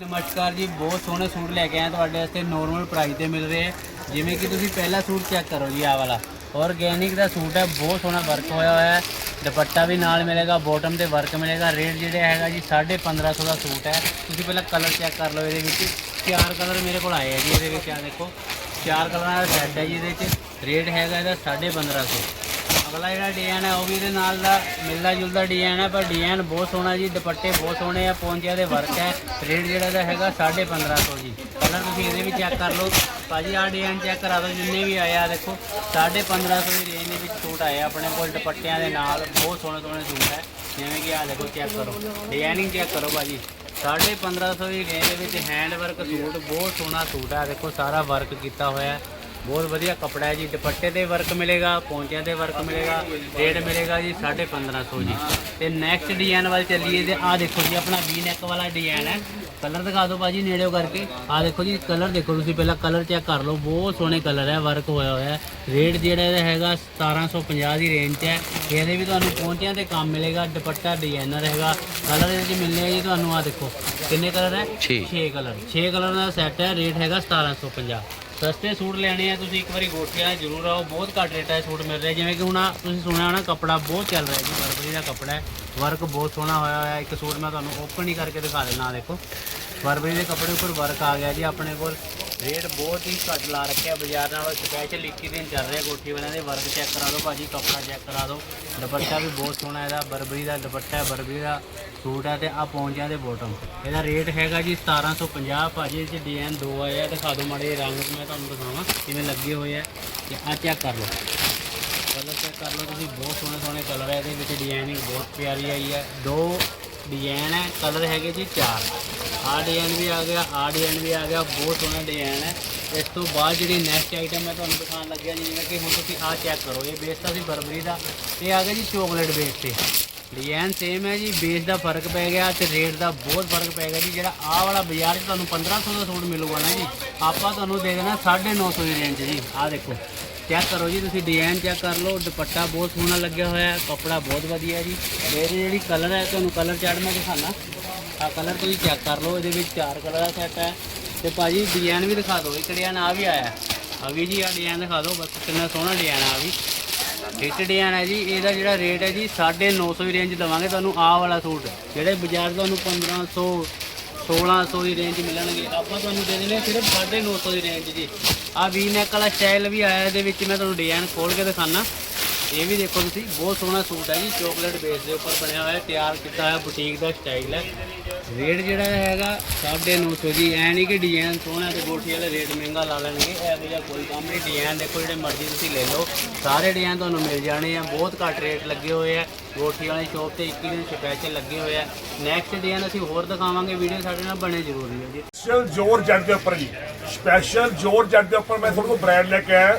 ਨਮਸਕਾਰ ਜੀ, ਬਹੁਤ ਸੋਹਣੇ ਸੂਟ ਲੈ ਕੇ ਆਏ ਤੁਹਾਡੇ ਵਾਸਤੇ ਨੋਰਮਲ ਪ੍ਰਾਈਸ ਤੇ ਮਿਲ ਰਹੇ ਹੈ ਜਿਵੇਂ ਕਿ ਤੁਸੀਂ ਪਹਿਲਾ ਸੂਟ ਚੈੱਕ ਕਰੋ ਜੀ ਆਹ ਵਾਲਾ। ਔਰਗੈਨਿਕ ਦਾ ਸੂਟ ਹੈ, ਬਹੁਤ ਸੋਹਣਾ ਵਰਕ ਹੋਇਆ ਹੋਇਆ ਹੈ। ਦੁਪੱਟਾ ਵੀ ਨਾਲ ਮਿਲੇਗਾ ਬਾਟਮ ਤੇ ਵਰਕ ਮਿਲੇਗਾ। ਰੇਟ ਜਿਹੜਾ ਹੈਗਾ ਜੀ 1550 ਦਾ ਸੂਟ ਹੈ। ਤੁਸੀਂ ਪਹਿਲਾਂ ਕਲਰ ਚੈੱਕ ਕਰ ਲਓ ਇਹਦੇ ਵਿੱਚ। ਚਾਰ ਕਲਰ ਮੇਰੇ ਕੋਲ ਆਏ ਆ ਜੀ, ਇਹਦੇ ਵਿੱਚ ਆ ਦੇਖੋ। ਚਾਰ ਕਲਰਾਂ ਦਾ ਸੈੱਟ ਹੈ ਜੀ ਇਹਦੇ ਵਿੱਚ। ਰੇਟ ਹੈਗਾ ਇਹਦਾ 1550 ਅਗਲਾ ਜਿਹੜਾ ਡਿਜ਼ਾਈਨ ਹੈ, ਉਹ ਵੀ ਇਹਦੇ ਨਾਲ ਦਾ ਮਿਲਦਾ ਜੁਲਦਾ ਡਿਜ਼ਾਈਨ ਹੈ, ਪਰ ਡਿਜ਼ਾਈਨ ਬਹੁਤ ਸੋਹਣਾ ਜੀ, ਦੁਪੱਟੇ ਬਹੁਤ ਸੋਹਣੇ ਆ, ਪੌਂਚਿਆਂ ਦੇ ਵਰਕ ਹੈ। ਰੇਟ ਜਿਹੜਾ ਦਾ ਹੈਗਾ 1550 ਜੀ। ਕਲਰ ਤੁਸੀਂ ਇਹਦੇ ਵੀ ਚੈੱਕ ਕਰ ਲਓ। ਭਾਜੀ, ਆਹ ਡਿਜ਼ਾਈਨ ਚੈੱਕ ਕਰਾ ਦਿਓ, ਜਿੰਨੇ ਵੀ ਆਏ ਆ, ਦੇਖੋ 1550 ਦੀ ਰੇਂਜ ਦੇ ਵਿੱਚ ਸੂਟ ਆਏ ਆ ਆਪਣੇ ਕੋਲ, ਦੁਪੱਟਿਆਂ ਦੇ ਨਾਲ ਬਹੁਤ ਸੋਹਣੇ ਸੋਹਣੇ ਸੂਟ ਹੈ। ਜਿਵੇਂ ਕਿ ਆਹ ਦੇਖੋ ਚੈੱਕ ਕਰੋ। ਡਿਜ਼ਾਈਨਿੰਗ ਚੈੱਕ ਕਰੋ ਭਾਜੀ। 1550 ਦੀ ਰੇਂਜ ਦੇ ਵਿੱਚ ਹੈਂਡ ਵਰਕ ਸੂਟ ਬਹੁਤ ਸੋਹਣਾ ਸੂਟ ਹੈ। ਦੇਖੋ, ਸਾਰਾ ਵਰਕ ਕੀਤਾ ਹੋਇਆ ਹੈ। ਬਹੁਤ ਵਧੀਆ ਕਪੜਾ ਹੈ ਜੀ। ਦੁਪੱਟੇ ਤੇ ਵਰਕ ਮਿਲੇਗਾ ਪੌਂਚਿਆਂ ਤੇ ਵਰਕ ਮਿਲੇਗਾ ਰੇਟ ਮਿਲੇਗਾ ਜੀ 1550 ਜੀ। ਤੇ ਨੈਕਸਟ ਡਿਜ਼ਾਈਨ ਵੱਲ ਚੱਲੀਏ ਤੇ ਆਹ ਦੇਖੋ ਜੀ ਆਪਣਾ ਵੀ ਨੈਕ ਵਾਲਾ ਡਿਜ਼ਾਈਨ ਹੈ। ਕਲਰ ਦਿਖਾ ਦਿਓ ਭਾਜੀ ਨੇੜਿਓ ਕਰਕੇ। ਆਹ ਦੇਖੋ ਜੀ ਕਲਰ ਦੇਖੋ ਤੁਸੀਂ ਪਹਿਲਾਂ ਕਲਰ ਚੈੱਕ ਕਰ ਲਓ। ਬਹੁਤ ਸੋਹਣੇ ਕਲਰ ਹੈ ਵਰਕ ਹੋਇਆ ਹੋਇਆ ਹੈ। ਰੇਟ ਜਿਹੜਾ ਇਹਦਾ ਹੈਗਾ 1750 ਦੀ ਰੇਂਜ 'ਚ ਹੈ। ਇਹਦੇ ਵੀ ਤੁਹਾਨੂੰ ਪੌਂਚਿਆਂ ਤੇ ਕੰਮ ਮਿਲੇਗਾ ਦੁਪੱਟਾ ਡਿਜ਼ਾਈਨਰ ਹੈਗਾ। ਕਲਰ ਇਹਦੇ 'ਚ ਮਿਲਨੇ ਆ ਜੀ ਤੁਹਾਨੂੰ ਆਹ ਦੇਖੋ। ਕਿੰਨੇ ਕਲਰ ਹੈ? 6 ਕਲਰ 6 ਕਲਰ ਦਾ ਸੈੱਟ ਹੈ ਰੇਟ ਹੈਗਾ 1750 ਸਸਤੇ ਸੂਟ ਲੈਣੇ ਆ, ਤੁਸੀਂ ਇੱਕ ਵਾਰੀ ਗੋਠੀਆਂ, ਜ਼ਰੂਰ ਆਓ। ਬਹੁਤ ਘੱਟ ਰੇਟਾਂ 'ਚ ਸੂਟ ਮਿਲ ਰਿਹਾ। ਜਿਵੇਂ ਕਿ ਹੁਣ ਆਹ ਤੁਸੀਂ ਸੁਣਿਆ ਹੋਣਾ, ਕੱਪੜਾ ਬਹੁਤ ਚੱਲ ਰਿਹਾ ਜੀ, ਬਰਬਰੀ ਦਾ ਕੱਪੜਾ ਹੈ। ਵਰਕ ਬਹੁਤ ਸੋਹਣਾ ਹੋਇਆ ਹੋਇਆ। ਇੱਕ ਸੂਟ ਮੈਂ ਤੁਹਾਨੂੰ ਓਪਨ ਹੀ ਕਰਕੇ ਦਿਖਾ ਦੇਣਾ ਦੇਖੋ। ਬਰਬਰੀ ਦੇ ਕੱਪੜੇ ਉੱਪਰ ਵਰਕ ਆ ਗਿਆ ਜੀ, ਆਪਣੇ ਕੋਲ ਰੇਟ ਬਹੁਤ ਹੀ ਘੱਟ ਲਾ ਰੱਖਿਆ ਬਾਜ਼ਾਰ ਨਾਲੋਂ ਸਪੈਸ਼ਲ 21 ਦਿਨ ਚੱਲ ਰਿਹਾ ਕੋਠੀ ਵਾਲਿਆਂ ਦੇ, ਵਰਕ ਚੈੱਕ ਕਰਾ ਦਿਓ ਭਾਜੀ, ਕੱਪੜਾ ਚੈੱਕ ਕਰਾ ਦਿਓ। ਦੁਪੱਟਾ ਵੀ ਬਹੁਤ ਸੋਹਣਾ ਇਹਦਾ, ਬਰਬਰੀ ਦਾ ਦੁਪੱਟਾ, ਬਰਬਰੀ ਦਾ ਸੂਟ ਹੈ ਤੇ ਆ ਪੌਂਚਿਆਂ ਦੇ ਬੋਟਮ ਇਹਦਾ ਰੇਟ ਹੈਗਾ ਜੀ 1750 ਭਾਜੀ ਇਹ ਚ ਡਿਜ਼ਾਈਨ ਦੋ ਆਏ ਆ, ਦਿਖਾ ਦਿਓ ਮਾੜੇ ਰੰਗ, ਮੈਂ ਤੁਹਾਨੂੰ ਦਿਖਾਵਾਂ ਕਿਵੇਂ ਲੱਗੇ ਹੋਏ ਆ, ਤੇ ਆ ਚੈੱਕ ਕਰ ਲਓ। ਕਲਰ ਚੈੱਕ ਕਰ ਲਓ, ਤੁਸੀਂ ਬਹੁਤ ਸੋਹਣੇ ਸੋਹਣੇ ਕਲਰ ਹੈ ਇਹਦੇ ਵਿੱਚ ਡਿਜ਼ਾਈਨਿੰਗ ਬਹੁਤ ਪਿਆਰੀ ਆਈ ਹੈ ਦੋ ਡਿਜ਼ਾਈਨ ਹੈ ਕਲਰ ਹੈਗੇ ਜੀ ਚਾਰ। ਆਹ ਡਿਜ਼ਾਈਨ ਵੀ ਆ ਗਿਆ ਆਹ ਡਿਜ਼ਾਈਨ ਵੀ ਆ ਗਿਆ, ਬਹੁਤ ਸੋਹਣਾ ਡਿਜ਼ਾਈਨ ਹੈ। ਇਸ ਤੋਂ ਬਾਅਦ ਜਿਹੜੀ ਨੈਕਸਟ ਆਈਟਮ ਮੈਂ ਤੁਹਾਨੂੰ ਦਿਖਾਉਣ ਲੱਗਿਆ ਜਿਵੇਂ ਕਿ ਹੁਣ ਤੁਸੀਂ ਆਹ ਚੈੱਕ ਕਰੋ, ਇਹ ਬੇਸ ਤਾਂ ਸੀ ਬਰਬਰੀ ਦਾ, ਇਹ ਆ ਗਿਆ ਜੀ ਚੋਕਲੇਟ ਬੇਸ ਤੇ। ਡਿਜ਼ਾਈਨ ਸੇਮ ਹੈ ਜੀ ਬੇਸ ਦਾ ਫ਼ਰਕ ਪੈ ਗਿਆ ਤੇ ਰੇਟ ਦਾ ਬਹੁਤ ਫ਼ਰਕ ਪੈ ਗਿਆ ਜੀ, ਜਿਹੜਾ ਆਹ ਵਾਲਾ ਬਾਜ਼ਾਰ 'ਚ ਤੁਹਾਨੂੰ 1500 ਦਾ ਸੂਟ ਮਿਲੂਗਾ ਨਾ ਜੀ, ਆਪਾਂ ਤੁਹਾਨੂੰ ਦੇ ਦੇਣਾ 950 ਦੀ ਰੇਂਜ ਜੀ। ਆਹ ਦੇਖੋ ਚੈੱਕ ਕਰੋ ਜੀ, ਤੁਸੀਂ ਡਿਜ਼ਾਈਨ ਚੈੱਕ ਕਰ ਲਓ, ਦੁਪੱਟਾ ਬਹੁਤ ਸੋਹਣਾ ਲੱਗਿਆ ਹੋਇਆ ਹੈ ਕੱਪੜਾ ਬਹੁਤ ਵਧੀਆ ਜੀ। ਇਹਦੀ ਜਿਹੜੀ ਕਲਰ ਹੈ, ਤੁਹਾਨੂੰ ਕਲਰ ਚਾਰਟ ਮੈਂ ਦਿਖਾਣਾ ਆ ਕਲਰ ਤੁਸੀਂ ਚੈੱਕ ਕਰ ਲਓ, ਇਹਦੇ ਵਿੱਚ ਚਾਰ ਕਲਰ ਦਾ ਸੈੱਟ ਹੈ। ਤੇ ਭਾਜੀ ਡਿਜ਼ਾਈਨ ਵੀ ਦਿਖਾ ਦਿਓ, ਇੱਕ ਡਿਜ਼ਾਈਨ ਆ ਵੀ ਆਇਆ। ਆ ਵੀ ਜੀ, ਆ ਡਿਜ਼ਾਈਨ ਦਿਖਾ ਦਿਓ, ਬਸ ਕਿੰਨਾ ਸੋਹਣਾ ਡਿਜ਼ਾਈਨ ਆ ਵੀ। ਫਿੱਟ ਡਿਜ਼ਾਈਨ ਹੈ ਜੀ, ਇਹਦਾ ਜਿਹੜਾ ਰੇਟ ਹੈ ਜੀ 950 ਦੀ ਰੇਂਜ ਦਵਾਂਗੇ ਤੁਹਾਨੂੰ, ਆਹ ਵਾਲਾ ਸੂਟ। ਜਿਹੜੇ ਬਾਜ਼ਾਰ ਤੁਹਾਨੂੰ 1500 1600 ਦੀ ਰੇਂਜ ਮਿਲਣਗੇ, ਆਪਾਂ ਤੁਹਾਨੂੰ ਦੇ ਦੇਣੇ ਸਿਰਫ 950 ਦੀ ਰੇਂਜ ਜੀ। ਆ ਵੀ ਨੈਕ ਵਾਲਾ ਸਟਾਈਲ ਵੀ ਆਇਆ, ਇਹਦੇ ਵਿੱਚ ਮੈਂ ਤੁਹਾਨੂੰ ਡਿਜ਼ਾਈਨ ਖੋਲ ਕੇ ਦਿਖਾਣਾ ਇਹ ਵੀ ਦੇਖੋ ਤੁਸੀਂ, ਬਹੁਤ ਸੋਹਣਾ ਸੂਟ ਹੈ ਜੀ ਚਾਕਲੇਟ ਬੇਸ ਦੇ ਉੱਪਰ ਬਣਿਆ ਹੋਇਆ, ਤਿਆਰ ਕੀਤਾ ਹੋਇਆ ਬੁਟੀਕ ਦਾ ਸਟਾਈਲ ਹੈ। ਰੇਟ ਜਿਹੜਾ ਹੈਗਾ 950 ਜੀ, ਐ ਨਹੀਂ ਕਿ ਡਿਜ਼ਾਈਨ ਸੋਹਣਾ ਤੇ ਗੋਠੀ ਵਾਲੇ ਰੇਟ ਮਹਿੰਗਾ ਲਾ ਲੈਣਗੇ, ਇਹੋ ਜਿਹਾ ਕੋਈ ਕੰਮ ਨਹੀਂ। ਡਿਜ਼ਾਈਨ ਦੇਖੋ, ਜਿਹੜੇ ਮਰਜ਼ੀ ਤੁਸੀਂ ਲੈ ਲਓ, ਸਾਰੇ ਡਿਜ਼ਾਈਨ ਤੁਹਾਨੂੰ ਮਿਲ ਜਾਣੇ ਆ, ਬਹੁਤ ਘੱਟ ਰੇਟ ਲੱਗੇ ਹੋਏ ਆ। ਗੋਠੀ ਵਾਲੀ ਸ਼ੋਪ ਤੇ 21 ਦਿਨ ਸਪੈਸ਼ਲ ਲੱਗੇ ਹੋਏ ਆ। ਨੈਕਸਟ ਡਿਜ਼ਾਈਨ ਅਸੀਂ ਹੋਰ ਦਿਖਾਵਾਂਗੇ ਵੀਡੀਓ ਸਾਡੇ ਨਾਲ ਬਣੇ ਜ਼ਰੂਰੀ ਹੈ ਜੀ। ਸਪੈਸ਼ਲ ਜੋਰ ਜੱਟ ਦੇ ਉੱਪਰ ਜੀ। ਸਪੈਸ਼ਲ ਜੋਰ ਜੱਟ ਦੇ ਉੱਪਰ ਮੈਂ ਤੁਹਾਨੂੰ ਬ੍ਰਾਂਡ ਲੈ ਕੇ ਆਇਆ।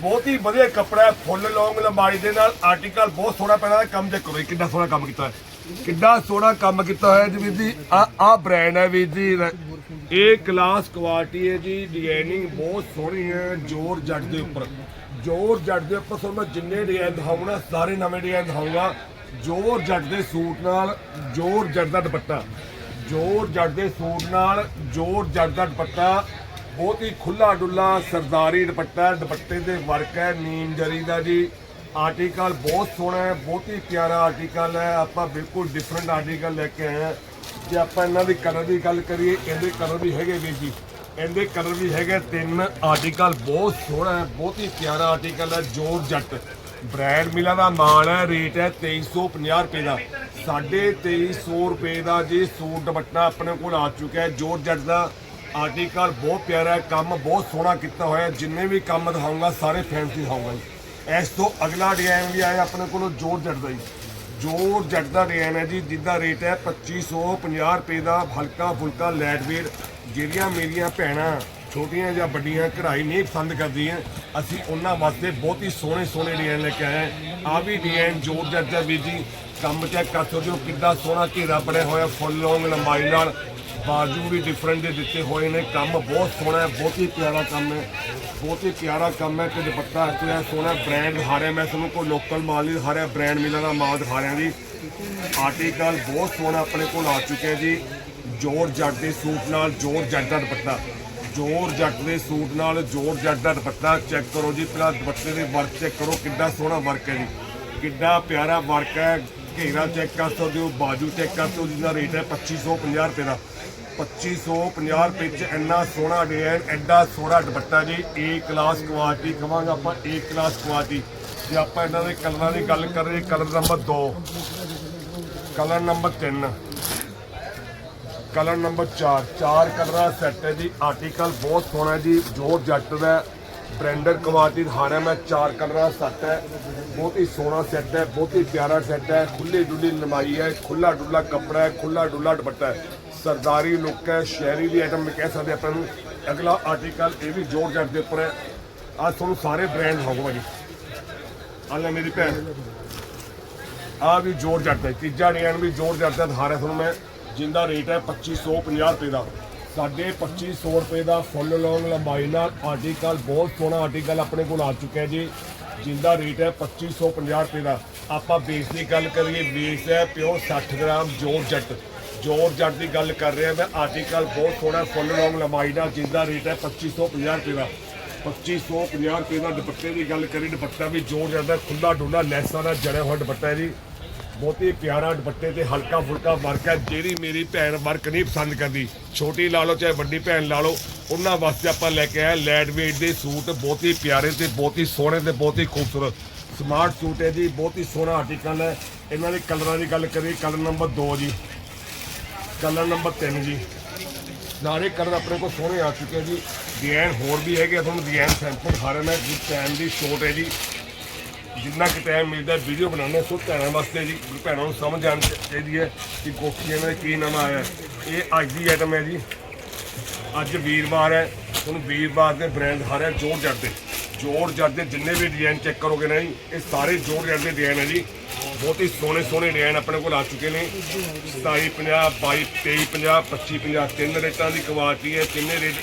ਬਹੁਤ ਹੀ ਵਧੀਆ ਕੱਪੜਾ ਹੈ, ਫੁੱਲ ਲੌਂਗ ਲੰਬਾਈ ਦੇ ਨਾਲ ਆਰਟੀਕਲ ਬਹੁਤ ਸੋਹਣਾ ਪੈਣਾ ਹੈ, ਕੰਮ ਦੇਖੋ ਕਰੋ ਕਿੰਨਾ ਸੋਹਣਾ ਕੰਮ ਕੀਤਾ ਹੈ। ਕਿੰਨਾ ਸੋਹਣਾ ਕੰਮ ਕੀਤਾ ਹੋਇਆ ਜੀ ਵੀਰ ਜੀ, ਆ ਆ ਬ੍ਰਾਂਡ ਹੈ ਵੀਰ ਜੀ ਇਹ ਕਲਾਸ ਕੁਆਲਿਟੀ ਹੈ ਜੀ ਡਿਜ਼ਾਈਨਿੰਗ ਬਹੁਤ ਸੋਹਣੀ ਹੈ, ਜੋਰ ਜੱਟ ਦੇ ਉੱਪਰ। ਜੋਰ ਜੱਟ ਦੇ ਉੱਪਰ ਤੁਹਾਨੂੰ ਜਿੰਨੇ ਡਿਜ਼ਾਈਨ ਦਿਖਾਉਣਾ ਸਾਰੇ ਨਵੇਂ ਡਿਜ਼ਾਈਨ ਦਿਖਾਊਂਗਾ। ਜੋਰ ਜੱਟ ਦੇ ਸੂਟ ਨਾਲ ਜੋਰ ਜੱਟ ਦਾ ਦੁਪੱਟਾ। ਜੋਰ ਜੱਟ ਦੇ ਸੂਟ ਨਾਲ ਜੋਰ ਜੱਟ ਦਾ ਦੁਪੱਟਾ ਬਹੁਤ ਹੀ ਖੁੱਲਾ ਡੁੱਲਾ ਸਰਦਾਰੀ ਦੁਪੱਟਾ, ਦੁਪੱਟੇ ਦੇ ਵਰਕ ਹੈ, ਨੀਮ ਜਰੀ ਦਾ ਜੀ। ਆਰਟੀਕਲ ਬਹੁਤ ਸੋਹਣਾ ਹੈ, ਬਹੁਤ ਹੀ ਪਿਆਰਾ ਆਰਟੀਕਲ ਹੈ। ਆਪਾਂ ਬਿਲਕੁਲ ਡਿਫਰੈਂਟ ਆਰਟੀਕਲ ਲੈ ਕੇ ਆਏ ਹਾਂ। ਜੇ ਆਪਾਂ ਇਹਨਾਂ ਦੀ ਕਲਰ ਦੀ ਗੱਲ ਕਰੀਏ, ਇਹਦੇ ਕਲਰ ਵੀ ਹੈਗੇ ਵੀ ਜੀ। ਇਹਦੇ ਕਲਰ ਵੀ ਹੈਗੇ ਤਿੰਨ ਆਰਟੀਕਲ ਬਹੁਤ ਸੋਹਣਾ ਹੈ, ਬਹੁਤ ਹੀ ਪਿਆਰਾ ਆਰਟੀਕਲ ਹੈ, ਜੋਰ ਜੱਟ। ਬ੍ਰਾਂਡ ਮਿਲਾ ਦਾ ਮਾਲ ਹੈ, ਰੇਟ ਹੈ 2350 ਰੁਪਏ ਦਾ। 2350 ਰੁਪਏ ਦਾ ਜੀ ਸੂਟ ਦੁਪੱਟਾ ਆਪਣੇ ਕੋਲ ਆ ਚੁੱਕਾ ਹੈ, ਜੋਰ ਜੱਟ ਦਾ। ਆਰਟੀਕਲ ਬਹੁਤ ਪਿਆਰਾ ਹੈ, ਕੰਮ ਬਹੁਤ ਸੋਹਣਾ ਕੀਤਾ ਹੋਇਆ ਜਿੰਨੇ ਵੀ ਕੰਮ ਦਿਖਾਉਂਗਾ, ਸਾਰੇ ਫੈਂਸੀ ਦਿਖਾਊਂਗਾ ਜੀ। ਇਸ ਤੋਂ ਅਗਲਾ ਡਿਜ਼ਾਈਨ ਵੀ ਆਇਆ ਆਪਣੇ ਕੋਲ ਜੋਰ ਜੱਟ ਦਾ ਜੀ। ਜੋਰ ਜੱਟ ਦਾ ਡਿਜ਼ਾਈਨ ਹੈ ਜੀ, ਜਿੱਦਾਂ ਰੇਟ ਹੈ 2550 ਰੁਪਏ ਦਾ ਹਲਕਾ ਫੁਲਕਾ ਲਾਈਟ ਵੇਟ ਜਿਹੜੀਆਂ ਮੇਰੀਆਂ ਭੈਣਾਂ ਛੋਟੀਆਂ ਜਾਂ ਵੱਡੀਆਂ ਕਢਾਈ ਨਹੀਂ ਪਸੰਦ ਕਰਦੀਆਂ, ਅਸੀਂ ਉਹਨਾਂ ਵਾਸਤੇ ਬਹੁਤ ਹੀ ਸੋਹਣੇ ਸੋਹਣੇ ਡਿਜ਼ਾਈਨ ਲੈ ਕੇ ਆਏ ਹਾਂ। ਆ ਵੀ ਡਿਜ਼ਾਈਨ ਜੋਰ ਜੱਟ ਦਾ ਵੀਰ ਜੀ। ਕੰਮ ਚੈੱਕ ਕਰ ਸਕਦੇ ਹੋ ਕਿੱਦਾਂ ਸੋਹਣਾ ਘੇਰਾ ਬਣਿਆ ਹੋਇਆ ਫੁੱਲ ਲੌਂਗ ਲੰਬਾਈ ਨਾਲ। ਬਾਜੂ ਵੀ ਡਿਫਰੈਂਟ ਦੇ ਦਿੱਤੇ ਹੋਏ ਨੇ। ਕੰਮ ਬਹੁਤ ਸੋਹਣਾ ਹੈ, ਬਹੁਤ ਹੀ ਪਿਆਰਾ ਕੰਮ ਹੈ, ਬਹੁਤ ਹੀ ਪਿਆਰਾ ਕੰਮ ਹੈ। ਤੇ ਦੁਪੱਟਾ ਇਸ ਸੋਹਣਾ ਬ੍ਰਾਂਡ ਦਿਖਾ ਰਿਹਾ ਮੈਂ ਤੁਹਾਨੂੰ ਕੋਈ ਲੋਕਲ ਮਾਲ ਨਹੀਂ ਦਿਖਾ ਰਿਹਾ ਬ੍ਰਾਂਡ ਮਿਲਾਂ ਦਾ ਮਾਲ ਦਿਖਾ ਰਿਹਾ ਜੀ। ਆਰਟੀਕਲ ਬਹੁਤ ਸੋਹਣਾ ਆਪਣੇ ਕੋਲ ਆ ਚੁੱਕਿਆ ਜੀ। ਜੋਰ ਜੱਟ ਦੇ ਸੂਟ ਨਾਲ ਜੋਰ ਜੱਟ ਦਾ ਦੁਪੱਟਾ। ਜੋਰ ਜੱਟ ਦੇ ਸੂਟ ਨਾਲ ਜੋਰ ਜੱਟ ਦਾ ਦੁਪੱਟਾ। ਚੈੱਕ ਕਰੋ ਜੀ, ਪਹਿਲਾਂ ਦੁਪੱਟੇ ਦੇ ਵਰਕ ਚੈੱਕ ਕਰੋ ਕਿੰਨਾ ਸੋਹਣਾ ਵਰਕ ਹੈ ਜੀ। ਕਿੰਨਾ ਪਿਆਰਾ ਵਰਕ ਹੈ। ਘੇਰਾ ਚੈੱਕ ਕਰ ਸਕਦੇ ਹੋ, ਬਾਜੂ ਚੈੱਕ ਕਰ ਸਕਦੇ ਹੋ ਜਿਹਦਾ ਰੇਟ ਹੈ 2550 ਰੁਪਏ ਦਾ। 2550 ਰੁਪਏ ਚ ਇੰਨਾ ਸੋਹਣਾ ਡਿਜ਼ਾਈਨ ਐਡਾ ਸੋਹਣਾ ਦੁਪੱਟਾ ਜੀ। ਏ ਕਲਾਸ ਕੁਆਲਿਟੀ ਕਵਾਂਗਾ ਆਪਾਂ ਏ ਕਲਾਸ ਕੁਆਲਿਟੀ ਜੇ ਆਪਾਂ ਇਹਨਾਂ ਦੇ ਕਲਰਾਂ ਦੀ ਗੱਲ ਕਰ ਰਹੇ colour number 2 colour number 3 colour number 4 ਚਾਰ ਕਲਰਾਂ ਸੈੱਟ ਹੈ ਜੀ ਆਰਟੀਕਲ ਬਹੁਤ ਸੋਹਣਾ ਜੀ, ਜੋਰ ਜੱਟ ਦਾ ਬ੍ਰਾਂਡਡ ਕੁਆਲਿਟੀ ਦਿਖਾਣਾ ਮੈਂ, ਚਾਰ ਕਲਰਾਂ ਸੈੱਟ ਹੈ। ਬਹੁਤ ਹੀ ਸੋਹਣਾ ਸੈੱਟ ਹੈ, ਬਹੁਤ ਹੀ ਪਿਆਰਾ ਸੈੱਟ ਹੈ ਖੁੱਲੀ ਡੁੱਲੀ ਲੰਬਾਈ ਹੈ ਖੁੱਲਾ ਡੁੱਲਾ ਕੱਪੜਾ ਹੈ ਖੁੱਲਾ ਡੁੱਲਾ ਦੁਪੱਟਾ ਹੈ। ਸਰਦਾਰੀ ਲੁੱਕ ਹੈ, ਸ਼ਹਿਰੀ ਦੀ ਆਈਟਮ ਕਹਿ ਸਕਦੇ ਆਪਾਂ ਨੂੰ। ਅਗਲਾ ਆਰਟੀਕਲ ਇਹ ਵੀ ਜੋਰ ਜੱਟ ਦੇ ਉੱਪਰ ਹੈ। ਅੱਜ ਤੁਹਾਨੂੰ ਸਾਰੇ ਬ੍ਰਾਂਡ ਹੋਊਗਾ ਜੀ ਆ ਲੈ ਮੇਰੀ ਭੈਣ। ਆ ਵੀ ਜੋਰ ਜੱਟ ਹੈ। ਤੀਜਾ ਡਿਜ਼ਾਈਨ ਵੀ ਜੋਰ ਜੱਟ ਦਾ ਦਿਖਾ ਰਿਹਾ ਤੁਹਾਨੂੰ ਮੈਂ। ਜਿੰਦਾ ਰੇਟ ਹੈ 2550 ਰੁਪਏ ਦਾ। ਸਾਡੇ 2500 ਰੁਪਏ ਦਾ ਫੁੱਲ ਲੌਂਗ ਲੰਬਾਈ ਨਾਲ ਆਰਟੀਕਲ ਬਹੁਤ ਸੋਹਣਾ ਆਰਟੀਕਲ ਆਪਣੇ ਕੋਲ ਆ ਚੁੱਕਿਆ ਜੀ। ਜਿੰਦਾ ਰੇਟ ਹੈ 2550 ਰੁਪਏ ਦਾ। ਆਪਾਂ ਬੇਸ ਦੀ ਗੱਲ ਕਰੀਏ ਬੇਸ ਹੈ ਪਿਓਰ 60 ਗ੍ਰਾਮ ਜੋਰ ਜੱਟ। ਜੋਰ ਜੱਟ ਦੀ ਗੱਲ ਕਰ ਰਿਹਾ ਮੈਂ। ਆਰਟੀਕਲ ਬਹੁਤ ਸੋਹਣਾ, ਫੁੱਲ ਲੌਂਗ ਲੰਬਾਈ ਦਾ ਜਿੰਦਾ ਰੇਟ ਹੈ 2550 ਰੁਪਏ ਦਾ। 2550 ਰੁਪਏ ਦਾ ਦੁਪੱਟੇ ਦੀ ਗੱਲ ਕਰੀ ਦੁਪੱਟਾ ਵੀ ਜੋਰ ਜਾਂਦਾ ਖੁੱਲਾ ਡੁੱਲਾ ਲੈਸਾਂ ਦਾ ਜੜਿਆ ਹੋਇਆ ਦੁਪੱਟਾ ਹੈ ਜੀ। ਬਹੁਤੀ ਪਿਆਰਾ ਦੁਪੱਟੇ ਤੇ ਹਲਕਾ ਫੁਲਕਾ ਵਰਕ ਹੈ, ਜਿਹੜੀ ਮੇਰੀ ਭੈਣ ਵਰਕ ਨਹੀਂ ਪਸੰਦ ਕਰਦੀ। ਛੋਟੀ ਲਾ ਲਓ, ਚਾਹੇ ਵੱਡੀ ਭੈਣ ਲਾ ਲਓ, ਉਹਨਾਂ ਵਾਸਤੇ ਆਪਾਂ ਲੈ ਕੇ ਆਏ ਲੈਟ ਵੇਟ ਦੇ ਸੂਟ, ਬਹੁਤ ਹੀ ਪਿਆਰੇ ਤੇ ਬਹੁਤ ਹੀ ਸੋਹਣੇ ਤੇ ਬਹੁਤ ਹੀ ਖੂਬਸੂਰਤ। ਸਮਾਰਟ ਸੂਟ ਹੈ ਜੀ, ਬਹੁਤ ਹੀ ਸੋਹਣਾ ਆਰਟੀਕਲ ਹੈ। ਇਹਨਾਂ ਦੇ ਕਲਰਾਂ ਦੀ ਗੱਲ ਕਰੀਏ, ਕਲਰ ਨੰਬਰ 2 ਜੀ। ਕਲਰ ਨੰਬਰ 3 ਜੀ। ਨਾਲੇ ਕਲਰ ਆਪਣੇ ਕੋਲ ਸੋਹਣੇ ਆ ਚੁੱਕੇ ਆ ਜੀ। ਡਿਜ਼ਾਈਨ ਹੋਰ ਵੀ ਹੈਗੇ ਆ, ਤੁਹਾਨੂੰ ਡਿਜ਼ਾਈਨ ਸੈਂਪਲ ਦਿਖਾ ਰਿਹਾ ਮੈਂ। ਜੀ ਟਾਈਮ ਦੀ ਸ਼ੋਟ ਹੈ ਜੀ। ਜਿੰਨਾ ਕਿ ਟਾਈਮ ਮਿਲਦਾ ਵੀਡੀਓ ਬਣਾਉਣੇ ਸੋ ਭੈਣਾਂ ਵਾਸਤੇ ਜੀ। ਭੈਣਾਂ ਨੂੰ ਸਮਝ ਆਉਣੀ ਚਾਹੀਦੀ ਹੈ ਕਿ ਗੋਕੀ ਇਹਨਾਂ ਦੇ ਕੀ ਨਵਾਂ ਆਇਆ ਇਹ ਅੱਜ ਦੀ ਆਈਟਮ ਹੈ ਜੀ। ਅੱਜ ਵੀਰਵਾਰ ਹੈ। ਤੁਹਾਨੂੰ ਵੀਰਵਾਰ ਦੇ ਬ੍ਰਾਂਡ ਹਾਰਿਆ ਜੋਰ ਜੱਟ ਦੇ। ਜੋਰ ਜੱਟ ਦੇ ਜਿੰਨੇ ਵੀ ਡਿਜ਼ਾਈਨ ਚੈੱਕ ਕਰੋਗੇ ਨਾ ਜੀ ਇਹ ਸਾਰੇ ਜੋਰ ਜੱਟ ਦੇ ਡਿਜ਼ਾਈਨ ਹੈ ਜੀ। ਬਹੁਤ ਹੀ ਸੋਹਣੇ ਸੋਹਣੇ ਡਿਜ਼ਾਈਨ ਆਪਣੇ ਕੋਲ ਆ ਚੁੱਕੇ ਨੇ। 27 50 22 23 50 25 50 ਤਿੰਨ ਰੇਟਾਂ ਦੀ ਕੁਆਲਿਟੀ ਹੈ, ਤਿੰਨੇ ਰੇਟ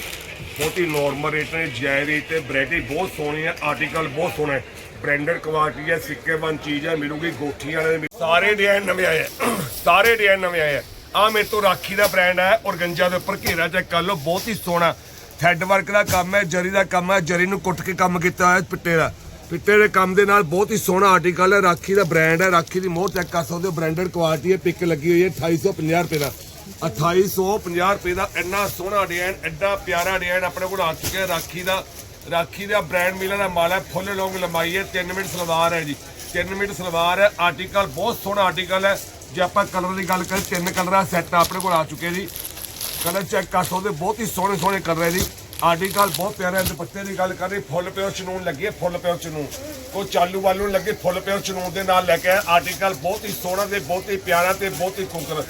ਬਹੁਤ ਹੀ ਨਾਰਮਲ ਰੇਟ ਨੇ ਜਾਇ ਰੇਟ ਤੇ ਵੈਰਾਈਟੀ ਬਹੁਤ ਸੋਹਣੀ ਹੈ ਆਰਟੀਕਲ ਬਹੁਤ ਸੋਹਣਾ ਹੈ। ਬ੍ਰਾਂਡਡ ਕੁਆਲਿਟੀ ਹੈ, ਸਿੱਕੇ ਬਨ ਚੀਜ਼ ਹੈ, ਮਿਲੂਗੀ ਗੋਠੀ ਵਾਲੇ ਸਾਰੇ ਡਿਜ਼ਾਈਨ ਨਵੇਂ ਆਏ ਆ। ਸਾਰੇ ਡਿਜ਼ਾਈਨ ਨਵੇਂ ਆਏ ਆ ਆ ਮੇਰੇ ਤੋਂ ਰਾਖੀ ਦਾ ਬ੍ਰਾਂਡ ਹੈ ਔਰਗੰਜਾ ਦੇ ਉੱਪਰ ਘੇਰਾ ਚੈੱਕ ਕਰ ਲਓ, ਬਹੁਤ ਹੀ ਸੋਹਣਾ। ਥੈਡ ਵਰਕ ਦਾ ਕੰਮ ਹੈ, ਜਰੀ ਦਾ ਕੰਮ ਹੈ, ਜਰੀ ਨੂੰ ਕੁੱਟ ਕੇ ਕੰਮ ਕੀਤਾ ਹੋਇਆ ਪਿੱਟੇ ਦਾ। ਪਿੱਟੇ ਦੇ ਕੰਮ ਦੇ ਨਾਲ ਬਹੁਤ ਹੀ ਸੋਹਣਾ ਆਰਟੀਕਲ ਹੈ, ਰਾਖੀ ਦਾ ਬ੍ਰਾਂਡ ਹੈ, ਰਾਖੀ ਦੀ ਮੋਹਰ ਚੈੱਕ ਕਰ ਸਕਦੇ ਹੋ ਬ੍ਰਾਂਡਡ ਕੁਆਲਿਟੀ ਹੈ ਪਿਕ ਲੱਗੀ ਹੋਈ ਹੈ 2850 ਰੁਪਏ ਦਾ। 2850 ਰੁਪਏ ਦਾ ਇੰਨਾ ਸੋਹਣਾ ਡਿਜ਼ਾਈਨ ਐਡਾ ਪਿਆਰਾ ਡਿਜ਼ਾਈਨ ਆਪਣੇ ਕੋਲ ਆ ਚੁੱਕਿਆ ਰਾਖੀ ਦਾ ਰਾਖੀ ਦਾ ਬ੍ਰਾਂਡ ਮਿਲਣ ਦਾ ਮਾਲ ਹੈ, ਫੁੱਲ ਲੌਂਗ ਲੰਬਾਈ ਹੈ 3 ਮਿੰਟ ਸਲਵਾਰ ਹੈ ਜੀ। 3 ਮਿੰਟ ਸਲਵਾਰ ਹੈ ਆਰਟੀਕਲ ਬਹੁਤ ਸੋਹਣਾ ਆਰਟੀਕਲ ਹੈ। ਜੇ ਆਪਾਂ ਕਲਰ ਦੀ ਗੱਲ ਕਰੀਏ, ਤਿੰਨ ਕਲਰਾਂ ਸੈੱਟ ਆਪਣੇ ਕੋਲ ਆ ਚੁੱਕੇ ਜੀ। ਕਲਰ ਚੈੱਕ ਕਰ ਸਕਦੇ ਬਹੁਤ ਹੀ ਸੋਹਣੇ ਸੋਹਣੇ ਕਲਰ ਹੈ ਜੀ। ਆਰਟੀਕਲ ਬਹੁਤ ਪਿਆਰਾ ਹੈ ਦੁਪੱਟੇ ਦੀ ਗੱਲ ਕਰ ਰਹੀ, ਫੁੱਲ ਪਿਓ ਚਨੂਨ ਲੱਗੀ ਹੈ, ਫੁੱਲ ਪਿਓ ਚਨੂਨ। ਕੋਈ ਚਾਲੂ ਵਾਲੂ ਲੱਗੇ, ਫੁੱਲ ਪਿਓ ਚਨੂਨ ਦੇ ਨਾਲ ਲੈ ਕੇ ਆਏ ਆਰਟੀਕਲ ਬਹੁਤ ਹੀ ਸੋਹਣਾ ਤੇ ਬਹੁਤ ਹੀ ਪਿਆਰਾ ਤੇ ਬਹੁਤ ਹੀ ਖੂਬਸੂਰਤ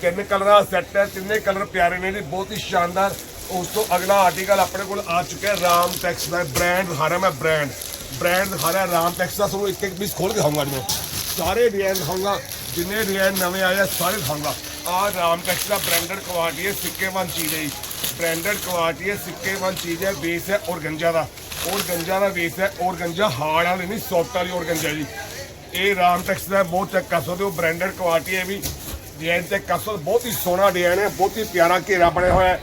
ਤਿੰਨ ਕਲਰਾਂ ਦਾ ਸੈੱਟ ਹੈ, ਤਿੰਨੇ ਕਲਰ ਪਿਆਰੇ ਨੇ ਜੀ, ਬਹੁਤ ਹੀ ਸ਼ਾਨਦਾਰ। ਉਸ ਤੋਂ ਅਗਲਾ ਆਰਟੀਕਲ ਆਪਣੇ ਕੋਲ ਆ ਚੁੱਕਿਆ ਹੈ, ਰਾਮ ਟੈਕਸ ਦਾ ਬ੍ਰਾਂਡ ਦਿਖਾ ਮੈਂ ਬ੍ਰਾਂਡ ਬ੍ਰਾਂਡ ਦਿਖਾ ਰਾਮ ਟੈਕਸ ਦਾ, ਤੁਹਾਨੂੰ ਇੱਕ ਇੱਕ ਪੀਸ ਖੋਲ ਕੇ ਦਿਖਾਊਂਗਾ ਜੀ ਸਾਰੇ ਡਿਜ਼ਾਈਨ ਦਿਖਾਊਂਗਾ ਜਿੰਨੇ ਡਿਜ਼ਾਈਨ ਨਵੇਂ ਆਏ ਆ, ਸਾਰੇ ਦਿਖਾਊਂਗਾ ਆ ਰਾਮ ਟੈਕਸ ਦਾ ਬ੍ਰਾਂਡਡ ਕੁਆਲਿਟੀ ਹੈ ਸਿੱਕੇ ਵਾਂ ਚੀਜ਼ ਹੈ ਜੀ। ਬ੍ਰਾਂਡਡ ਕੁਆਲਿਟੀ ਹੈ ਸਿੱਕੇ ਵਾਂ ਚੀਜ਼ ਹੈ ਬੇਸ ਹੈ ਔਰਗੰਜਾ ਦਾ। ਔਰਗੰਜਾ ਦਾ ਬੇਸ ਹੈ, ਔਰਗੰਜਾ ਹਾਰਡ ਵਾਲੀ ਨਹੀਂ ਸੌਫਟ ਵਾਲੀ ਔਰਗੰਜਾ ਜੀ। ਇਹ ਰਾਮ ਟੈਕਸ ਦਾ ਬਹੁਤ ਚੈੱਕ ਕਰ ਸਕਦੇ ਹੋ ਬ੍ਰਾਂਡਡ ਕੁਆਲਿਟੀ ਹੈ ਵੀ ਡਿਜ਼ਾਈਨ ਚੈੱਕ ਕਰ ਸਕਦੇ ਬਹੁਤ ਹੀ ਸੋਹਣਾ ਡਿਜ਼ਾਈਨ ਹੈ, ਬਹੁਤ ਹੀ ਪਿਆਰਾ ਘੇਰਾ ਬਣਿਆ ਹੋਇਆ ਹੈ।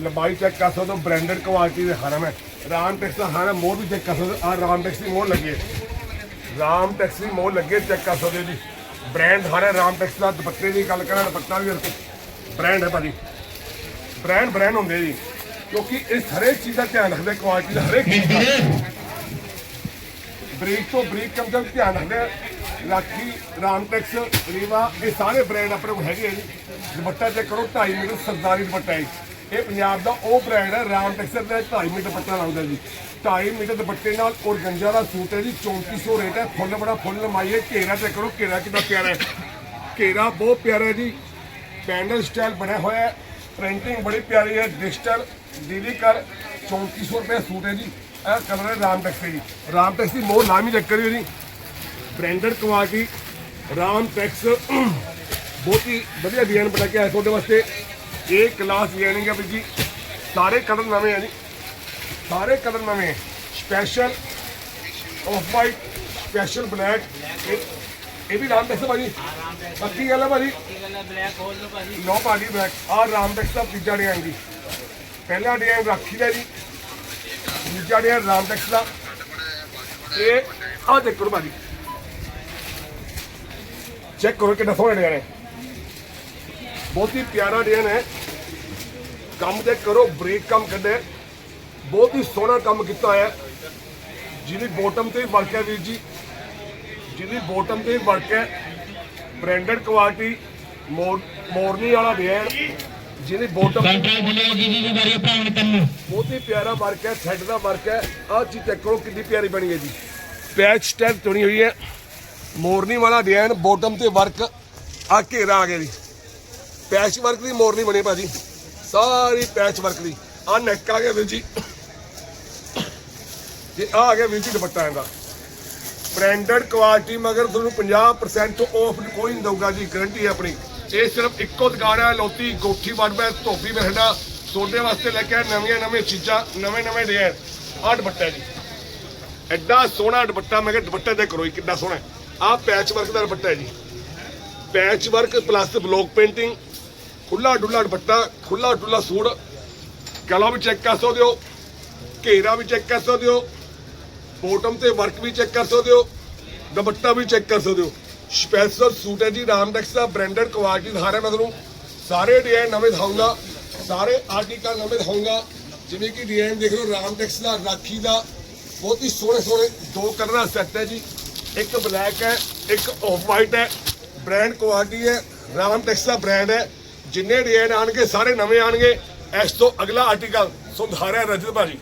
ਲੰਬਾਈ ਚੈੱਕ ਕਰ ਸਕਦੇ ਹੋ ਬ੍ਰਾਂਡਡ ਕੁਆਲਿਟੀ ਦੇ ਹਰਮ ਹੈ ਰਾਮ ਟੈਕਸ ਦਾ ਖਾਣਾ ਮੋਰ ਵੀ ਚੈੱਕ ਕਰ ਸਕਦੇ ਹੋ ਆ ਰਾਮ ਟੈਕਸ ਦੀ ਮੋਰ ਲੱਗੀ ਹੈ। ਰਾਮ ਟੈਕਸ ਦੀ ਮੋਰ ਲੱਗੇ ਹੈ, ਚੈੱਕ ਕਰ ਸਕਦੇ ਹੋ ਜੀ। ਬ੍ਰਾਂਡ ਹਾਰੇ ਰਾਮ ਟੈਕਸ ਦਾ ਦੁਪੱਟੇ ਦੀ ਗੱਲ ਕਰਾਂ ਦੁਪੱਟਾ ਵੀ ਬ੍ਰਾਂਡ ਹੈ ਭਾਜੀ। ਬ੍ਰਾਂਡ ਬ੍ਰਾਂਡ ਹੁੰਦੇ ਜੀ। ਕਿਉਂਕਿ ਇਸ ਹਰੇਕ ਚੀਜ਼ ਦਾ ਧਿਆਨ ਰੱਖਦੇ ਕੁਆਲਿਟੀ ਦਾ ਹਰੇਕ ਚੀਜ਼ ਦਾ। ਬਰੀਕ ਤੋਂ ਬਰੀਕ ਕੰਮ ਤੱਕ ਧਿਆਨ ਰੱਖਦੇ। ਰਾਖੀ ਰਾਮਟੈਕਸ ਰੀਵਾ ਇਹ ਸਾਰੇ ਬ੍ਰਾਂਡ ਆਪਣੇ ਕੋਲ ਹੈਗੇ ਆ ਜੀ। ਦੁਪੱਟਾ ਚੈੱਕ ਕਰੋ 2.5 ਮੀਟਰ ਸਰਦਾਰੀ ਦੁਪੱਟਾ ਹੈ ਇਹ ਪੰਜਾਬ ਦਾ ਉਹ ਬ੍ਰਾਂਡ ਹੈ, ਰਾਮ ਟੈਕਸਰ ਦਾ 2.5 ਮੀਟਰ ਦੁਪੱਟਾ ਲੱਗਦਾ ਜੀ। 2.5 ਮੀਟਰ ਦੁਪੱਟੇ ਨਾਲ ਔਰ ਔਰਗੰਜਾ ਦਾ ਸੂਟ ਹੈ ਜੀ 3400 ਰੇਟ ਹੈ, ਫੁੱਲ ਬੜਾ ਫੁੱਲ ਲੰਮਾਈ ਹੈ, ਘੇਰਾ ਚੈੱਕ ਕਰੋ, ਘੇਰਾ ਕਿੰਨਾ ਪਿਆਰਾ ਹੈ। ਘੇਰਾ ਬਹੁਤ ਪਿਆਰਾ ਹੈ ਜੀ। ਪੈਂਡਲ ਸਟਾਈਲ ਬਣਿਆ ਹੋਇਆ ਹੈ ਪ੍ਰਿੰਟਿੰਗ ਬੜੀ ਪਿਆਰੀ ਹੈ ਡਿਜੀਟਲ ਡੀਲੀ ਕਰ 3400 ਰੁਪਏ ਸੂਟ ਹੈ ਜੀ। ਇਹ ਕਲਰ ਹੈ ਰਾਮ ਟੈਕਸ ਜੀ। ਰਾਮ ਟੈਕਸ ਦੀ ਮੋਹ ਨਾਮ ਹੀ ਚੈੱਕ ਕਰਿਓ ਜੀ। ਬ੍ਰਾਂਡਡ ਕੁਆਲਿਟੀ ਰਾਮ ਟੈਕਸ ਬਹੁਤ ਹੀ ਵਧੀਆ ਡਿਜ਼ਾਈਨ ਬਣਾ ਕੇ ਆਇਆ ਤੁਹਾਡੇ ਵਾਸਤੇ। ਇਹ ਕਲਾਸ ਡਿਜ਼ਾਈਨਿੰਗ ਹੈ ਵੀ ਜੀ, ਸਾਰੇ ਕਲਰ ਨਵੇਂ ਆ ਜੀ। ਸਾਰੇ ਕਲਰ ਨਵੇਂ। Special off white special black ਇਹ ਵੀ ਰਾਮ ਟੈਕਸ ਭਾਜੀ। ਪੱਕੀ ਗੱਲ ਹੈ ਭਾਜੀ। ਬਲੈਕ ਖੋਲ ਦੋ ਭਾਜੀ ਲੋ ਭਾਜੀ ਬੈਕ ਆ ਰਾਮ ਦਾ ਤੀਜਾ ਡਿਜ਼ਾਈਨ ਜੀ। ਪਹਿਲਾ ਡਿਜ਼ਾਈਨ ਰਾਖੀ ਦਾ ਜੀ। ਦੂਜਾ ਡਿਜ਼ਾਈਨ ਰਾਮ ਦਾ। ਇਹ ਆ ਦੇਖੋ ਭਾਜੀ। ਚੈੱਕ ਕਰੋ ਕਿੰਨਾ ਸੋਹਣਾ ਡਿਜ਼ਾਈਨ ਹੈ। ਬਹੁਤ ਹੀ ਪਿਆਰਾ ਡਿਜ਼ਾਈਨ ਹੈ ਕੰਮ ਦੇ ਕਰੋ ਬ੍ਰੇਕ ਕੰਮ ਕੱਢੇ। ਬਹੁਤ ਹੀ ਸੋਹਣਾ ਕੰਮ ਕੀਤਾ ਹੋਇਆ। ਹੈ ਜਿਹਦੀ ਬੋਟਮ ਤੇ ਵਰਕ ਹੈ ਵੀਰ ਜੀ। ਜਿਹਦੀ ਬੋਟਮ ਤੇ ਵਰਕ ਹੈ। ਬ੍ਰਾਂਡਡ ਕੁਆਲਿਟੀ ਮੋਰ ਮੋਰਨੀ ਵਾਲਾ ਡਿਜ਼ਾਈਨ ਜਿਹਦੀ ਬੋਟਮ ਕੰਟਰੋਲ ਬੁਲਾਓ ਜੀ ਦੀ ਵਾਰੀ ਭਰਾਉਣ ਤੈਨੂੰ। ਬਹੁਤ ਹੀ ਪਿਆਰਾ ਵਰਕ ਹੈ ਥੈਡ ਦਾ ਵਰਕ ਹੈ। ਆਹ ਚੀਜ਼ ਚੈੱਕ ਕਰੋ ਕਿੰਨੀ ਪਿਆਰੀ ਬਣੀ ਹੈ ਜੀ। ਪੈਚ ਸਟੈਪ ਚੁਣੀ ਹੋਈ ਹੈ। ਮੋਰਨੀ ਵਾਲਾ ਡਿਜ਼ਾਈਨ ਬੋਟਮ ਤੇ ਵਰਕ ਆ ਘੇਰਾ ਆ ਗਿਆ ਜੀ। ਪੈਚ ਵਰਕ ਦੀ ਮੋਰਨੀ ਬਣੀ ਭਾਜੀ। ਸਾਰੀ ਪੈਚ ਵਰਕ ਦੀ। ਆ ਨੈਕ ਆ ਗਿਆ ਵੀਰ ਜੀ। ਤੇ ਆ ਆ ਗਿਆ ਵੀਰ ਜੀ ਦੁਪੱਟਾ ਇਹਦਾ। ਬ੍ਰਾਂਡਡ ਕੁਆਲਿਟੀ ਮਗਰ ਤੁਹਾਨੂੰ 50% ਆਫ ਕੋਈ ਨਹੀਂ ਦਊਗਾ ਜੀ ਗਾਰੰਟੀ ਹੈ ਆਪਣੀ। ਇਹ ਸਿਰਫ ਇੱਕੋ ਦੁਕਾਨ ਹੈ ਲੋਤੀ ਕੋਠੀ ਵੜਬੈ ਧੋਬੀ ਬਹਿੰਦਾ ਤੁਹਾਡੇ ਵਾਸਤੇ ਲੈ ਕੇ ਆਏ ਨਵੀਆਂ ਨਵੀਆਂ ਚੀਜ਼ਾਂ ਨਵੇਂ ਨਵੇਂ ਡਿਜ਼ਾਈਨ ਆਹ ਦੁਪੱਟਾ ਜੀ। ਐਡਾ ਸੋਹਣਾ ਦੁਪੱਟਾ ਮੈਂ ਕਿਹਾ ਦੁਪੱਟਾ 'ਤੇ ਕਰੋ ਜੀ, ਕਿੰਨਾ ਸੋਹਣਾ ਆਹ ਪੈਚ ਵਰਕ ਦਾ ਦੁਪੱਟਾ ਹੈ ਜੀ। Patch work plus block painting ਖੁੱਲਾ ਡੁੱਲਾ ਦੁਪੱਟਾ, ਖੁੱਲਾ ਡੁੱਲਾ ਸੂਟ। ਗਲਾ ਵੀ ਚੈੱਕ ਕਰ ਸਕਦੇ ਹੋ, ਘੇਰਾ ਵੀ ਚੈੱਕ ਕਰ ਸਕਦੇ ਹੋ ਬੋਟਮ ਤੇ ਵਰਕ ਵੀ ਚੈੱਕ ਕਰ ਸਕਦੇ ਹੋ, ਦੁਪੱਟਾ ਵੀ ਚੈੱਕ ਕਰ ਸਕਦੇ ਹੋ। ਸਪੈਸ਼ਲ ਸੂਟ ਹੈ ਜੀ ਰਾਮਡੈਕਸ ਦਾ ਬ੍ਰਾਂਡਡ ਕੁਆਲਿਟੀ ਦਿਖਾ ਰਿਹਾ ਮੈਂ ਤੁਹਾਨੂੰ। ਸਾਰੇ ਡਿਜ਼ਾਈਨ ਨਵੇਂ ਦਿਖਾਊਂਗਾ, ਸਾਰੇ ਆਰਟੀਕਲ ਨਵੇਂ ਦਿਖਾਊਂਗਾ। ਜਿਵੇਂ ਕਿ ਡਿਜ਼ਾਈਨ ਦੇਖ ਲਓ ਰਾਮਡੈਕਸ ਦਾ ਰਾਖੀ ਦਾ। ਬਹੁਤ ਹੀ ਸੋਹਣੇ ਸੋਹਣੇ ਦੋ ਕਲਰਾਂ ਸੈੱਟ ਹੈ ਜੀ। ਇੱਕ ਬਲੈਕ ਹੈ, ਇੱਕ ਆਫ ਵਾਈਟ ਹੈ। ਬ੍ਰਾਂਡ ਕੁਆਲਿਟੀ ਹੈ ਰਾਮਡੈਕਸ ਦਾ ਬ੍ਰਾਂਡ ਹੈ। ਜਿੰਨੇ ਡਿਜ਼ਾਈਨ ਆਣਗੇ ਸਾਰੇ ਨਵੇਂ ਆਣਗੇ। ਇਸ ਤੋਂ ਅਗਲਾ ਆਰਟੀਕਲ ਸੁਧਾਰਿਆ ਰਜਤ ਭਾਜੀ।